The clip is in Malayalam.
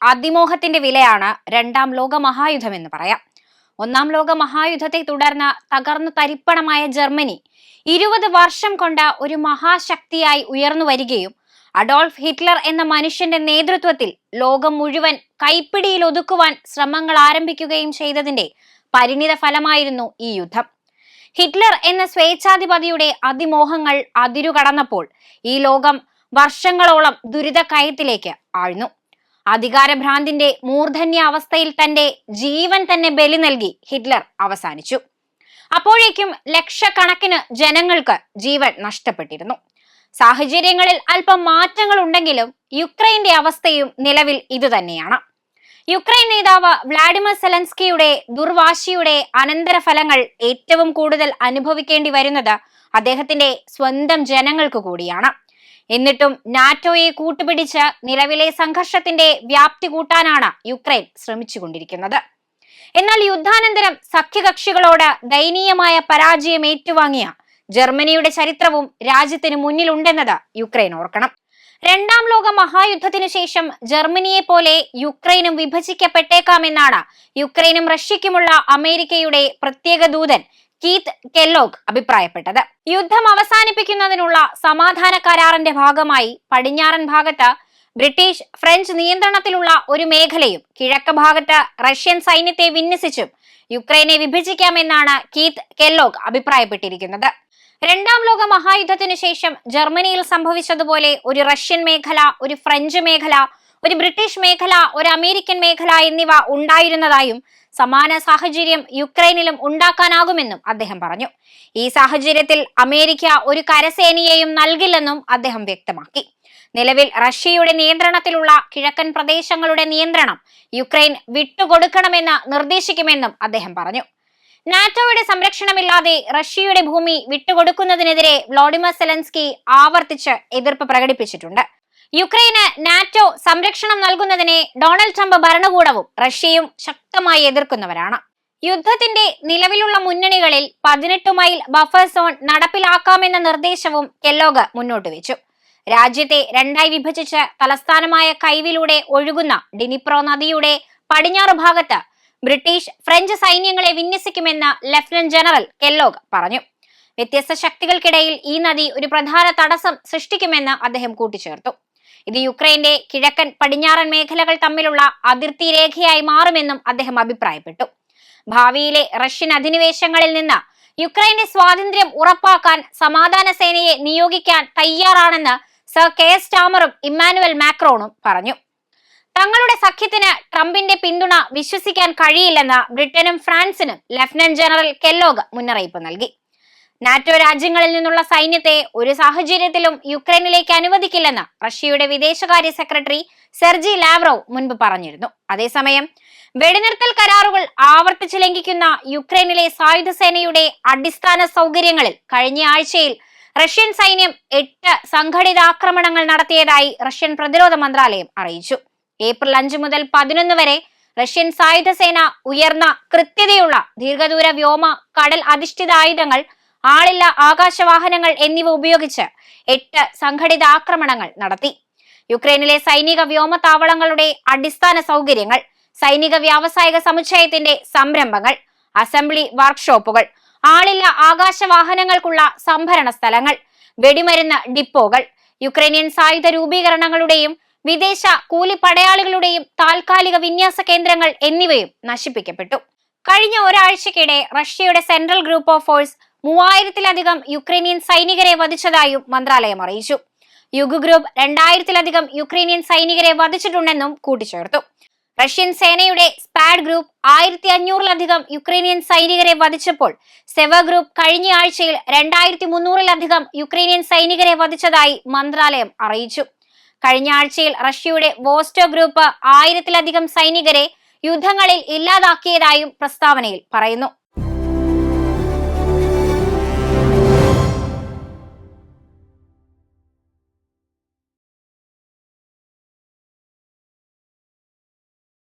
അതിമോഹത്തിന്റെ വിലയാണ് രണ്ടാം ലോക മഹായുദ്ധം എന്ന് പറയാം. ഒന്നാം ലോക മഹായുദ്ധത്തെ തുടർന്ന് തകർന്നു തരിപ്പണമായ ജർമ്മനി ഇരുപത് വർഷം കൊണ്ട് ഒരു മഹാശക്തിയായി ഉയർന്നു വരികയും അഡോൾഫ് ഹിറ്റ്ലർ എന്ന മനുഷ്യന്റെ നേതൃത്വത്തിൽ ലോകം മുഴുവൻ കൈപ്പിടിയിൽ ഒതുക്കുവാൻ ശ്രമങ്ങൾ ആരംഭിക്കുകയും ചെയ്തതിന്റെ പരിണിത ഫലമായിരുന്നു ഈ യുദ്ധം. ഹിറ്റ്ലർ എന്ന സ്വേച്ഛാധിപതിയുടെ അതിമോഹങ്ങൾ അതിരുകടന്നപ്പോൾ ഈ ലോകം വർഷങ്ങളോളം ദുരിത കയത്തിലേക്ക് ആഴ്ന്നു. അധികാരഭ്രാന്തിന്റെ മൂർധന്യ അവസ്ഥയിൽ തന്റെ ജീവൻ തന്നെ ബലി നൽകി ഹിറ്റ്ലർ അവസാനിച്ചു. അപ്പോഴേക്കും ലക്ഷക്കണക്കിന് ജനങ്ങൾക്ക് ജീവൻ നഷ്ടപ്പെട്ടിരുന്നു. സാഹചര്യങ്ങളിൽ അല്പം മാറ്റങ്ങൾ ഉണ്ടെങ്കിലും യുക്രൈന്റെ അവസ്ഥയും നിലവിൽ ഇതുതന്നെയാണ്. യുക്രൈൻ നേതാവ് വ്ളാഡിമിർ സെലൻസ്കിയുടെ ദുർവാശിയുടെ അനന്തരഫലങ്ങൾ ഏറ്റവും കൂടുതൽ അനുഭവിക്കേണ്ടി വരുന്നത് അദ്ദേഹത്തിന്റെ സ്വന്തം ജനങ്ങൾക്ക് കൂടിയാണ്. എന്നിട്ടും നാറ്റോയെ കൂട്ടുപിടിച്ച് നിലവിലെ സംഘർഷത്തിന്റെ വ്യാപ്തി കൂട്ടാനാണ് യുക്രൈൻ ശ്രമിച്ചുകൊണ്ടിരിക്കുന്നത്. എന്നാൽ യുദ്ധാനന്തരം സഖ്യകക്ഷികളോട് ദയനീയമായ പരാജയം ഏറ്റുവാങ്ങിയ ജർമ്മനിയുടെ ചരിത്രവും രാജ്യത്തിന് മുന്നിലുണ്ടെന്നത് യുക്രൈൻ ഓർക്കണം. രണ്ടാം ലോക മഹായുദ്ധത്തിനു ശേഷം ജർമ്മനിയെ പോലെ യുക്രൈനും വിഭജിക്കപ്പെട്ടേക്കാമെന്നാണ് യുക്രൈനും റഷ്യക്കുമുള്ള അമേരിക്കയുടെ പ്രത്യേക ദൂതൻ കീത്ത് കെല്ലോഗ് അഭിപ്രായപ്പെട്ടത്. യുദ്ധം അവസാനിപ്പിക്കുന്നതിനുള്ള സമാധാന കരാറിന്റെ ഭാഗമായി പടിഞ്ഞാറൻ ഭാഗത്ത് ബ്രിട്ടീഷ് ഫ്രഞ്ച് നിയന്ത്രണത്തിലുള്ള ഒരു മേഖലയും കിഴക്ക് ഭാഗത്ത് റഷ്യൻ സൈന്യത്തെ വിന്യസിച്ചും യുക്രൈനെ വിഭജിക്കാമെന്നാണ് കീത്ത് കെല്ലോഗ് അഭിപ്രായപ്പെട്ടിരിക്കുന്നത്. രണ്ടാം ലോക മഹായുദ്ധത്തിനു ശേഷം ജർമ്മനിയിൽ സംഭവിച്ചതുപോലെ ഒരു റഷ്യൻ മേഖല ഒരു ഫ്രഞ്ച് മേഖല ഒരു ബ്രിട്ടീഷ് മേഖല ഒരു അമേരിക്കൻ മേഖല എന്നിവ ഉണ്ടായിരുന്നതായും സമാന സാഹചര്യം യുക്രൈനിലും ഉണ്ടാക്കാനാകുമെന്നും അദ്ദേഹം പറഞ്ഞു. ഈ സാഹചര്യത്തിൽ അമേരിക്ക ഒരു കരസേനയെയും നൽകില്ലെന്നും അദ്ദേഹം വ്യക്തമാക്കി. നിലവിൽ റഷ്യയുടെ നിയന്ത്രണത്തിലുള്ള കിഴക്കൻ പ്രദേശങ്ങളുടെ നിയന്ത്രണം യുക്രൈൻ വിട്ടുകൊടുക്കണമെന്ന് നിർദ്ദേശിക്കുമെന്നും അദ്ദേഹം പറഞ്ഞു. നാറ്റോയുടെ സംരക്ഷണമില്ലാതെ റഷ്യയുടെ ഭൂമി വിട്ടുകൊടുക്കുന്നതിനെതിരെ വ്ളോഡിമർ സെലൻസ്കി ആവർത്തിച്ച് എതിർപ്പ് പ്രകടിപ്പിച്ചിട്ടുണ്ട്. യുക്രൈന് നാറ്റോ സംരക്ഷണം നൽകുന്നതിനെ ഡൊണാൾഡ് ട്രംപ് ഭരണകൂടവും റഷ്യയും ശക്തമായി എതിർക്കുന്നവരാണ്. യുദ്ധത്തിന്റെ നിലവിലുള്ള മുന്നണികളിൽ പതിനെട്ട് മൈൽ ബഫർ സോൺ നടപ്പിലാക്കാമെന്ന നിർദ്ദേശവും കെല്ലോഗ് മുന്നോട്ട് വെച്ചു. രാജ്യത്തെ രണ്ടായി വിഭജിച്ച് തലസ്ഥാനമായ കൈവിലൂടെ ഒഴുകുന്ന ഡിനിപ്രോ നദിയുടെ പടിഞ്ഞാറ് ഭാഗത്ത് ബ്രിട്ടീഷ് ഫ്രഞ്ച് സൈന്യങ്ങളെ വിന്യസിക്കുമെന്ന് ലഫ്റ്റനന്റ് ജനറൽ കെല്ലോഗ് പറഞ്ഞു. വ്യത്യസ്ത ശക്തികൾക്കിടയിൽ ഈ നദി ഒരു പ്രധാന തടസ്സം സൃഷ്ടിക്കുമെന്ന് അദ്ദേഹം കൂട്ടിച്ചേർത്തു. ഇത് യുക്രൈന്റെ കിഴക്കൻ പടിഞ്ഞാറൻ മേഖലകൾ തമ്മിലുള്ള അതിർത്തി രേഖയായി മാറുമെന്നും അദ്ദേഹം അഭിപ്രായപ്പെട്ടു. ഭാവിയിലെ റഷ്യൻ അധിനിവേശങ്ങളിൽ നിന്ന് യുക്രൈന്റെ സ്വാതന്ത്ര്യം ഉറപ്പാക്കാൻ സമാധാന സേനയെ നിയോഗിക്കാൻ തയ്യാറാണെന്ന് സർ കെ ടാമറും ഇമ്മാനുവൽ മാക്രോണും പറഞ്ഞു. തങ്ങളുടെ സഖ്യത്തിന് ട്രംപിന്റെ പിന്തുണ വിശ്വസിക്കാൻ കഴിയില്ലെന്ന് ബ്രിട്ടനും ഫ്രാൻസിനും ലഫ്റ്റനന്റ് ജനറൽ കെല്ലോഗ് മുന്നറിയിപ്പ് നൽകി. നാറ്റോ രാജ്യങ്ങളിൽ നിന്നുള്ള സൈന്യത്തെ ഒരു സാഹചര്യത്തിലും യുക്രൈനിലേക്ക് അനുവദിക്കില്ലെന്ന് റഷ്യയുടെ വിദേശകാര്യ സെക്രട്ടറി സെർജി ലാവ്റോവ് മുൻപ് പറഞ്ഞിരുന്നു. അതേസമയം വെടിനിർത്തൽ കരാറുകൾ ആവർത്തിച്ച് ലംഘിക്കുന്ന യുക്രൈനിലെ സായുധ സേനയുടെ അടിസ്ഥാന സൗകര്യങ്ങളിൽ കഴിഞ്ഞ ആഴ്ചയിൽ റഷ്യൻ സൈന്യം എട്ട് സംഘടിത ആക്രമണങ്ങൾ നടത്തിയതായി റഷ്യൻ പ്രതിരോധ മന്ത്രാലയം അറിയിച്ചു. ഏപ്രിൽ അഞ്ച് മുതൽ പതിനൊന്ന് വരെ റഷ്യൻ സായുധ സേന ഉയർന്ന കൃത്യതയുള്ള ദീർഘദൂര വ്യോമ കടൽ അധിഷ്ഠിത ആയുധങ്ങൾ ആളില്ല ആകാശവാഹനങ്ങൾ എന്നിവ ഉപയോഗിച്ച് എട്ട് സംഘടിത ആക്രമണങ്ങൾ നടത്തി. യുക്രൈനിലെ സൈനിക വ്യോമതാവളങ്ങളുടെ അടിസ്ഥാന സൗകര്യങ്ങൾ സൈനിക വ്യാവസായിക സമുച്ചയത്തിന്റെ സംരംഭങ്ങൾ അസംബ്ലി വർക്ക്ഷോപ്പുകൾ ആളില്ല ആകാശവാഹനങ്ങൾക്കുള്ള സംഭരണ സ്ഥലങ്ങൾ വെടിമരുന്ന് ഡിപ്പോകൾ യുക്രൈനിയൻ സായുധ രൂപീകരണങ്ങളുടെയും വിദേശ കൂലിപ്പടയാളികളുടെയും താൽക്കാലിക വിന്യാസ കേന്ദ്രങ്ങൾ എന്നിവയും നശിപ്പിക്കപ്പെട്ടു. കഴിഞ്ഞ ഒരാഴ്ചക്കിടെ റഷ്യയുടെ സെൻട്രൽ ഗ്രൂപ്പ് ഓഫ് ഫോഴ്സ് മൂവായിരത്തിലധികം യുക്രൈനിയൻ സൈനികരെ വധിച്ചതായും മന്ത്രാലയം അറിയിച്ചു. യുഗ് ഗ്രൂപ്പ് രണ്ടായിരത്തിലധികം യുക്രൈനിയൻ സൈനികരെ വധിച്ചിട്ടുണ്ടെന്നും കൂട്ടിച്ചേർത്തു. റഷ്യൻ സേനയുടെ സ്പാഡ് ഗ്രൂപ്പ് ആയിരത്തി അഞ്ഞൂറിലധികം യുക്രൈനിയൻ സൈനികരെ വധിച്ചപ്പോൾ സെവ ഗ്രൂപ്പ് കഴിഞ്ഞ ആഴ്ചയിൽ രണ്ടായിരത്തി മുന്നൂറിലധികം യുക്രൈനിയൻ സൈനികരെ വധിച്ചതായി മന്ത്രാലയം അറിയിച്ചു. കഴിഞ്ഞ ആഴ്ചയിൽ റഷ്യയുടെ വോസ്റ്റോ ഗ്രൂപ്പ് ആയിരത്തിലധികം സൈനികരെ യുദ്ധങ്ങളിൽ ഇല്ലാതാക്കിയതായും പ്രസ്താവനയിൽ പറയുന്നു.